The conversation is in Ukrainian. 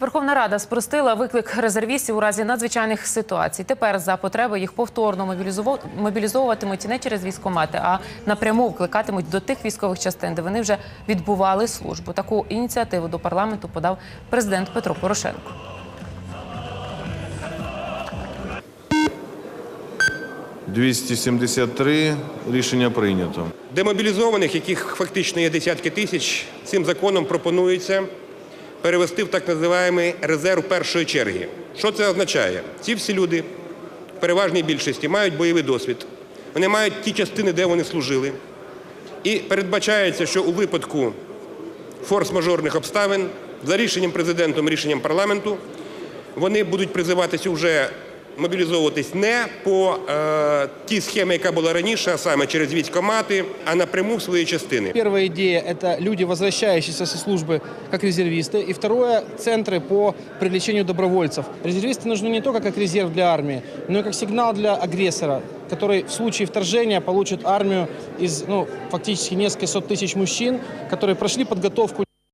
Верховна Рада спростила виклик резервістів у разі надзвичайних ситуацій. Тепер за потреби їх повторно мобілізовуватимуть не через військкомати, а напряму вкликатимуть до тих військових частин, де вони вже відбували службу. Таку ініціативу до парламенту подав президент Петро Порошенко. – 273. Рішення прийнято. Демобілізованих, яких фактично є десятки тисяч, цим законом пропонується перевести в так називаємий резерв першої черги. Що це означає? Ці всі люди в переважній більшості мають бойовий досвід, вони мають ті частини, де вони служили. І передбачається, що у випадку форс-мажорних обставин за рішенням президентом, рішенням парламенту, вони будуть призиватися вже мобілізовуватись не по е, тій схемі, яка була раніше, а саме через військкомати, а напряму в свої частини. Первая идея – это люди, возвращающиеся со службы как резервисты. И второе – центры по привлечению добровольцев. Резервисты нужны не только как резерв для армии, но и как сигнал для агрессора, который в случае вторжения получит армию из ну, фактически несколько сот тысяч мужчин, которые прошли подготовку